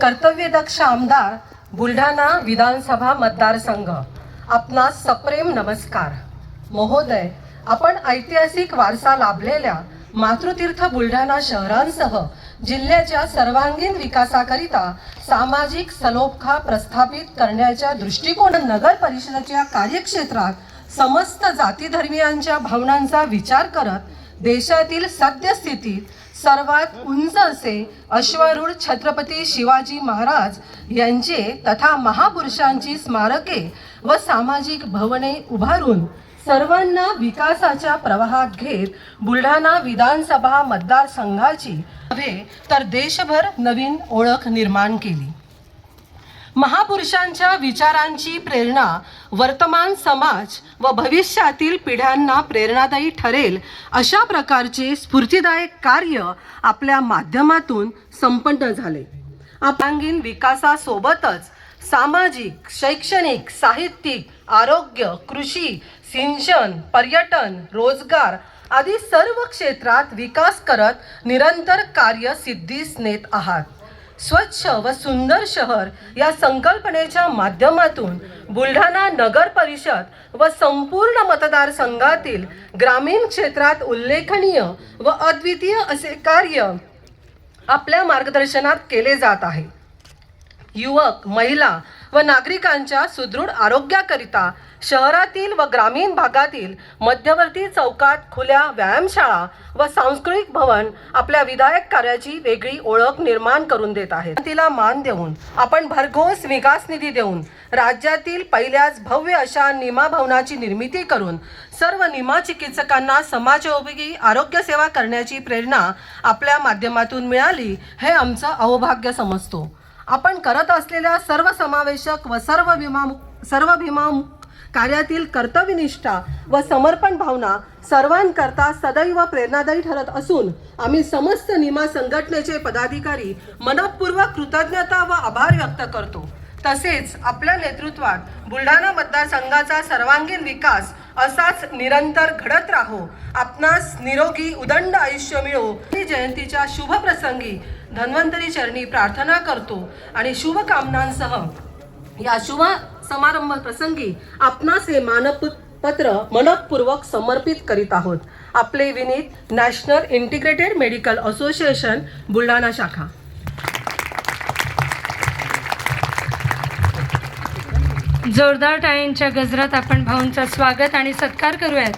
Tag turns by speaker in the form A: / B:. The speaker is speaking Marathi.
A: कर्तव्यदक्ष आमदार बुलढाणा विधानसभा मतदारसंघ आपणास सप्रेम नमस्कार. महोदय आपण ऐतिहासिक वारसा लाभलेल्या मातृतीर्थ बुलढाणा शहरांसह जिल्ह्याच्या सर्वांगीण विकासाकरिता सामाजिक सलोखा प्रस्थापित करण्याच्या दृष्टिकोन नगर परिषदेच्या कार्यक्षेत्रात समस्त जातीधर्मियांच्या भावनांचा विचार करत देशातील सद्यस्थितीत सर्वात उंच असे अश्वारूढ छत्रपती शिवाजी महाराज यांचे तथा महापुरुषांची स्मारके व सामाजिक भवने उभारून सर्वांना विकासाच्या प्रवाहात घेत बुलढाणा विधानसभा मतदारसंघाची नव्हे तर देशभर नवीन ओळख निर्माण केली. महापुरुषांच्या विचारांची प्रेरणा वर्तमान समाज व भविष्यातील पिढ्यांना प्रेरणादायी ठरेल अशा प्रकारचे स्फूर्तीदायक कार्य आपल्या माध्यमातून संपन्न झाले. अपांगीण विकासासोबतच सामाजिक शैक्षणिक साहित्यिक आरोग्य कृषी सिंचन पर्यटन रोजगार आदी सर्व क्षेत्रात विकास करत निरंतर कार्य सिद्धीस नेत आहात. स्वच्छ व सुंदर शहर या संकल्पनेच्या माध्यमातून बुलढाणा नगर परिषद व संपूर्ण मतदारसंघातील ग्रामीण क्षेत्रात उल्लेखनीय व अद्वितीय असे कार्य आपल्या मार्गदर्शनात केले जात आहे. युवक महिला व नागरिकांच्या सुदृढ आरोग्याकरिता शहरातील व ग्रामीण भागातील मध्यवर्ती चौकात खुल्या व्यायामशाळा व सांस्कृतिक भवन आपल्या विधायक कार्याची वेगळी ओळख निर्माण करून देत आहेत. तिला मान देऊन आपण भरघोस विकास निधी देऊन राज्यातील पहिल्याच भव्य अशा निमा भवनाची निर्मिती करून सर्व निमा चिकित्सकांना समाजोपयोगी आरोग्य सेवा करण्याची प्रेरणा आपल्या माध्यमातून मिळाली हे आमचं अवभाग्य समजतो. आपण करत असलेल्या सर्व समावेशक व सर्व विमा सर्व भीमा कार्यातील कर्तव्यनिष्ठा व समर्पण भावना सर्वांकरता सदैव प्रेरणादायी ठरत असून आम्ही समस्त निमा संघटनेचे पदाधिकारी मनपूर्वक कृतज्ञता व आभार व्यक्त करतो. तसेच आपल्या नेतृत्वात बुलढाणा मतदारसंघाचा सर्वांगीण विकास असाच निरंतर घडत राहो. आपणास निरोगी उदंड आयुष्य मिळो. ही जयंतीच्या शुभ प्रसंगी धन्वंतरी चरणी प्रार्थना करतो आणि शुभकामनांसह या शुभ समारंभ प्रसंगी आपणास हे मानप पत्र मनपूर्वक समर्पित करीत आहोत. आपले Vineet national integrated medical association Buldhana शाखा.
B: जोरदार टाळींच्या गजरात आपण भाऊंचा स्वागत आणि सत्कार करूयात.